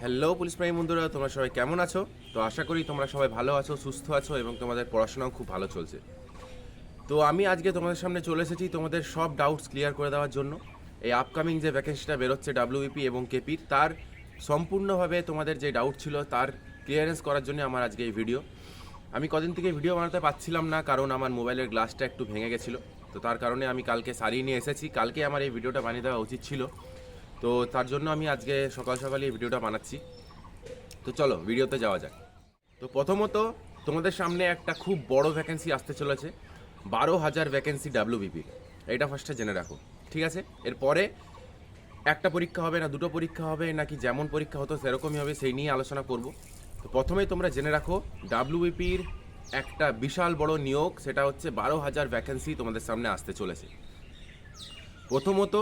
Hello police prime বন্ধুরা, তোমরা সবাই কেমন আছো? তো আশা করি তোমরা সবাই ভালো আছো, সুস্থ আছো এবং তোমাদের পড়াশোনাও খুব ভালো চলছে। তো আমি আজকে তোমাদের সামনে চলে এসেছি তোমাদের সব ডাউটস ক্লিয়ার করে দেওয়ার জন্য। এই আপকামিং যে ভ্যাকেন্সিটা বেরোচ্ছে ডাব্লিউবিপি এবং কেপির তার সম্পূর্ণভাবে তোমাদের যে ডাউট ছিল, তার ক্লিয়ারেন্স করার জন্য আমার আজকে এই ভিডিও আমি কদিন থেকে ভিডিও বানাতে পারছিলাম না, কারণ আমার মোবাইলের গ্লাসটা একটু ভেঙে গেছিল। তো তার কারণে আমি কালকে সারিয়ে নিয়ে এসেছি। কালকে আমার এই ভিডিওটা বানিয়ে দেওয়া উচিত ছিল। তো তার জন্য আমি আজকে সকাল সকালে এই ভিডিওটা বানাচ্ছি। তো চলো, ভিডিওতে যাওয়া যাক। তো প্রথমত, তোমাদের সামনে একটা খুব বড় ভ্যাকেন্সি আসতে চলেছে, বারো হাজার ভ্যাকেন্সি ডাব্লিউবিপি এটা ফার্স্টে জেনে রাখো, ঠিক আছে? এরপরে একটা পরীক্ষা হবে না, দুটো পরীক্ষা হবে, নাকি যেমন পরীক্ষা হতো সেরকমই হবে, সেই নিয়ে আলোচনা করব। তো প্রথমেই তোমরা জেনে রাখো ডাব্লিউবিপির একটা বিশাল বড় নিয়োগ, সেটা হচ্ছে বারো হাজার ভ্যাকেন্সি তোমাদের সামনে আসতে চলেছে। প্রথমত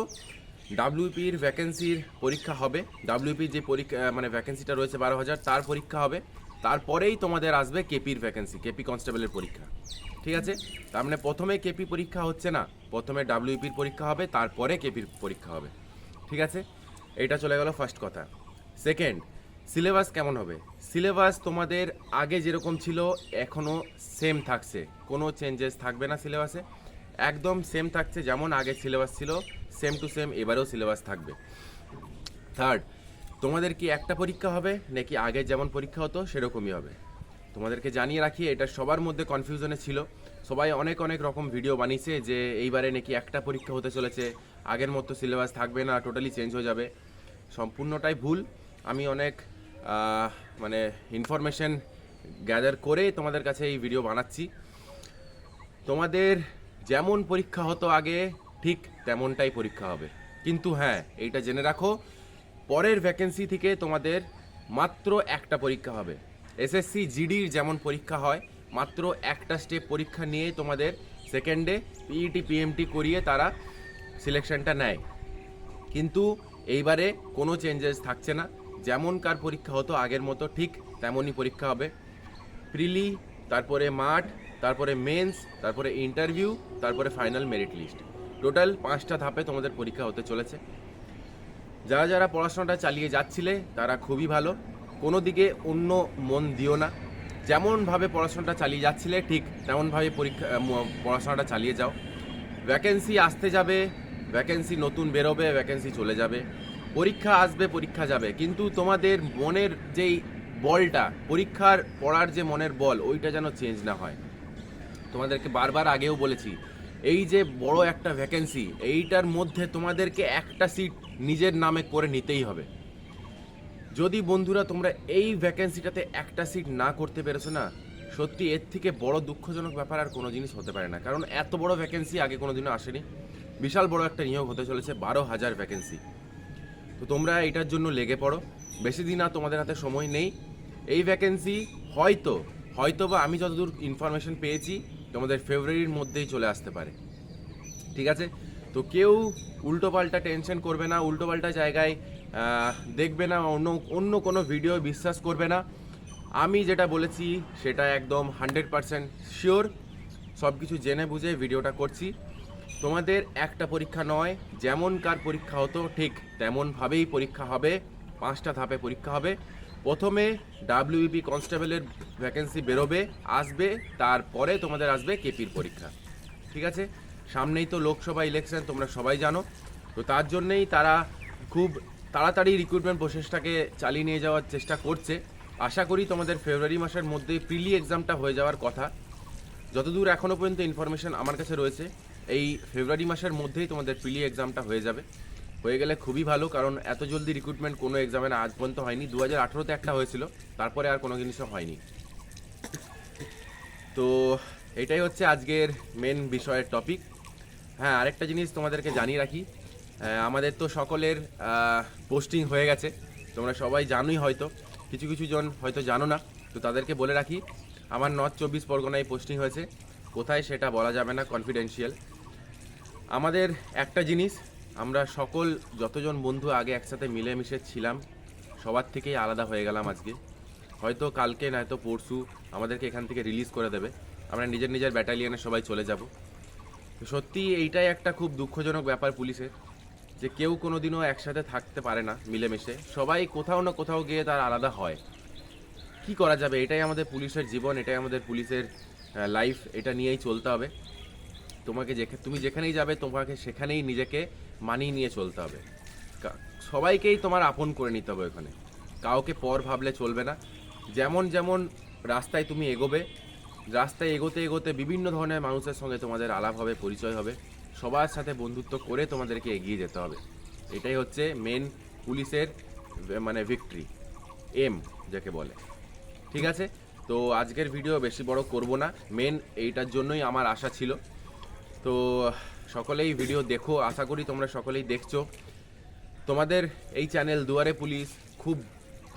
ডাব্লিউপির ভ্যাকেন্সির পরীক্ষা হবে। ডাব্লিউপির যে পরীক্ষা মানে ভ্যাকেন্সিটা রয়েছে বারো হাজার, তার পরীক্ষা হবে। তারপরেই তোমাদের আসবে কেপির ভ্যাকেন্সি কেপি কনস্টেবলের পরীক্ষা। ঠিক আছে? তার মানে প্রথমে কেপি পরীক্ষা হচ্ছে না, প্রথমে ডাব্লিউপির পরীক্ষা হবে, তারপরে কেপির পরীক্ষা হবে। ঠিক আছে? এটা চলে গেল ফার্স্ট কথা। সেকেন্ড সিলেবাস কেমন হবে? সিলেবাস তোমাদের আগে যেরকম ছিল এখনও সেম থাকছে। কোনো চেঞ্জেস থাকবে না সিলেবাসে একদম সেম থাকছে যেমন আগে সিলেবাস ছিল সেম টু সেম এবারেও সিলেবাস থাকবে। থার্ড তোমাদের কি একটা পরীক্ষা হবে নাকি আগে যেমন পরীক্ষা হতো সেরকমই হবে? তোমাদেরকে জানিয়ে রাখি, এটা সবার মধ্যে কনফিউশনে ছিল। সবাই অনেক অনেক রকম ভিডিও বানিয়েছে যে এইবারে নাকি একটা পরীক্ষা হতে চলেছে, আগের মতো সিলেবাস থাকবে না টোটালি চেঞ্জ হয়ে যাবে। সম্পূর্ণটাই ভুল। আমি অনেক মানে ইনফরমেশন গ্যাদার করে তোমাদের কাছে এই ভিডিও বানাচ্ছি। তোমাদের যেমন পরীক্ষা হতো আগে, ঠিক তেমনটাই পরীক্ষা হবে। কিন্তু হ্যাঁ এইটা জেনে রাখো, পরের ভ্যাকেন্সি থেকে তোমাদের মাত্র একটা পরীক্ষা হবে। এসএসসি জিডির যেমন পরীক্ষা হয়, মাত্র একটা স্টেপ পরীক্ষা নিয়ে তোমাদের সেকেন্ডে পিইটি পিএমটি করিয়ে তারা সিলেকশনটা নেয়। কিন্তু এইবারে কোনো চেঞ্জেস থাকছে না। যেমন কার পরীক্ষা হতো আগের মতো, ঠিক তেমনই পরীক্ষা হবে। প্রিলি তারপরে মাঠ, তারপরে মেন্স তারপরে ইন্টারভিউ তারপরে ফাইনাল মেরিট লিস্ট টোটাল পাঁচটা ধাপে তোমাদের পরীক্ষা হতে চলেছে। যারা যারা পড়াশোনাটা চালিয়ে যাচ্ছিলে, তারা খুবই ভালো। কোনো দিকে অন্য মন দিও না। যেমনভাবে পড়াশোনাটা চালিয়ে যাচ্ছিলে, ঠিক তেমনভাবে পরীক্ষা পড়াশোনাটা চালিয়ে যাও। ভ্যাকেন্সি আসতে যাবে ভ্যাকেন্সি নতুন বেরোবে ভ্যাকেন্সি চলে যাবে। পরীক্ষা আসবে, পরীক্ষা যাবে। কিন্তু তোমাদের মনের যেই বলটা, পরীক্ষার পড়ার যে মনের বল, ওইটা যেন চেঞ্জ না হয়। তোমাদেরকে বারবার আগেও বলেছি, এই যে বড় একটা ভ্যাকেন্সি এইটার মধ্যে তোমাদেরকে একটা সিট নিজের নামে করে নিতেই হবে। যদি বন্ধুরা তোমরা এই ভ্যাকেন্সিটাতে একটা সিট না করতে পেরেছ না, সত্যি এর থেকে বড় দুঃখজনক ব্যাপার আর কোনো জিনিস হতে পারে না। কারণ এত বড় ভ্যাকেন্সি আগে কোনো দিনও আসেনি। বিশাল বড় একটা নিয়োগ হতে চলেছে, বারো হাজার ভ্যাকেন্সি তো তোমরা এটার জন্য লেগে পড়ো। বেশি দিন আর তোমাদের হাতে সময় নেই। এই ভ্যাকেন্সি হয়তো হয়তো বা আমি যতদূর ইনফরমেশন পেয়েছি, তোমাদের ফেব্রুয়ারির মধ্যেই চলে আসতে পারে। ঠিক আছে? তো কেউ উল্টোপাল্টা টেনশন করবে না, উল্টোপাল্টা জায়গায় দেখবে না, অন্য অন্য কোনো ভিডিও বিশ্বাস করবে না। আমি যেটা বলেছি, সেটা একদম হান্ড্রেড পারসেন্ট শিওর সব কিছু জেনে বুঝে ভিডিওটা করছি। তোমাদের একটা পরীক্ষা নয়, যেমন কার পরীক্ষা হতো, ঠিক তেমনভাবেই পরীক্ষা হবে। পাঁচটা ধাপে পরীক্ষা হবে। প্রথমে ডাব্লিউবি কনস্টেবলের ভ্যাকেন্সি বেরোবে, আসবে, তারপরে তোমাদের আসবে কেপির পরীক্ষা। ঠিক আছে? সামনেই তো লোকসভা ইলেকশন তোমরা সবাই জানো। তো তার জন্যেই তারা খুব তাড়াতাড়ি রিক্রুটমেন্ট প্রসেসটাকে চালিয়ে নিয়ে যাওয়ার চেষ্টা করছে। আশা করি তোমাদের ফেব্রুয়ারি মাসের মধ্যে প্রিলি এক্সামটা হয়ে যাওয়ার কথা। যতদূর এখনও পর্যন্ত ইনফরমেশন আমার কাছে রয়েছে, এই ফেব্রুয়ারি মাসের মধ্যেই তোমাদের প্রিলি এক্সামটা হয়ে যাবে। হয়ে গেলে খুবই ভালো, কারণ এত জলদি রিক্রুটমেন্ট কোনো এক্সামে আজ পর্যন্ত হয়নি। দু হাজার আঠেরোতে একটা হয়েছিল, তারপরে আর কোনো জিনিসও হয়নি। তো এটাই হচ্ছে আজকের মেন বিষয়ের টপিক হ্যাঁ আরেকটা জিনিস তোমাদেরকে জানিয়ে রাখি। আমাদের তো সকলের পোস্টিং হয়ে গেছে। তোমরা সবাই জানোই হয়তো, কিছু কিছু জন হয়তো জানো না। তো তাদেরকে বলে রাখি, আমার নর্থ চব্বিশ পরগনায় পোস্টিং হয়েছে। কোথায় সেটা বলা যাবে না কনফিডেন্সিয়াল আমাদের একটা জিনিস আমরা সকল যতজন বন্ধু আগে একসাথে মিলেমিশে ছিলাম, সবার থেকেই আলাদা হয়ে গেলাম আজকে। হয়তো কালকে, নয়তো পরশু আমাদেরকে এখান থেকে রিলিজ করে দেবে। আমরা নিজের নিজের ব্যাটালিয়নে সবাই চলে যাব। সত্যি এইটাই একটা খুব দুঃখজনক ব্যাপার পুলিশের, যে কেউ কোনো দিনও একসাথে থাকতে পারে না মিলেমিশে। সবাই কোথাও না কোথাও গিয়ে তার আলাদা হয়। কি করা যাবে? এটাই আমাদের পুলিশের জীবন, এটাই আমাদের পুলিশের লাইফ এটা নিয়েই চলতে হবে। তোমাকে যেখানে তুমি যেখানেই যাবে, তোমাকে সেখানেই নিজেকে মানিয়ে নিয়ে চলতে হবে। সবাইকেই তোমার আপন করে নিতে হবে ওখানে। কাউকে পর ভাবলে চলবে না। যেমন যেমন রাস্তায় তুমি এগোবে, রাস্তায় এগোতে এগোতে বিভিন্ন ধরনের মানুষের সঙ্গে তোমাদের আলাপ হবে, পরিচয় হবে। সবার সাথে বন্ধুত্ব করে তোমাদেরকে এগিয়ে যেতে হবে। এটাই হচ্ছে মেন পুলিশের মানে ভিক্টরি এম যাকে বলে। ঠিক আছে? তো আজকের ভিডিও বেশি বড় করব না। মেন এইটার জন্যই আমার আশা ছিল। তো সকলেই ভিডিও দেখো, আশা করি তোমরা সকলেই দেখছ। তোমাদের এই চ্যানেল দুয়ারে পুলিশ খুব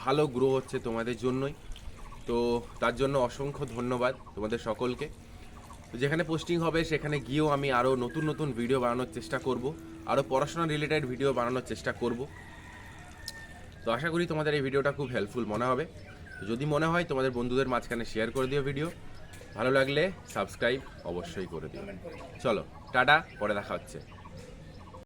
ভালো গ্রো হচ্ছে তোমাদের জন্যই। তো তার জন্য অসংখ্য ধন্যবাদ তোমাদের সকলকে। যেখানে পোস্টিং হবে, সেখানে গিয়েও আমি আরও নতুন নতুন ভিডিও বানানোর চেষ্টা করব আরও পড়াশোনা রিলেটেড ভিডিও বানানোর চেষ্টা করব। তো আশা করি তোমাদের এই ভিডিওটা খুব হেল্পফুল মনে হবে। যদি মনে হয়, তোমাদের বন্ধুদের মাঝখানে শেয়ার করে দিও ভিডিও ভালো লাগলে সাবস্ক্রাইব অবশ্যই করে দিন চলো টাটা পরে দেখা হচ্ছে।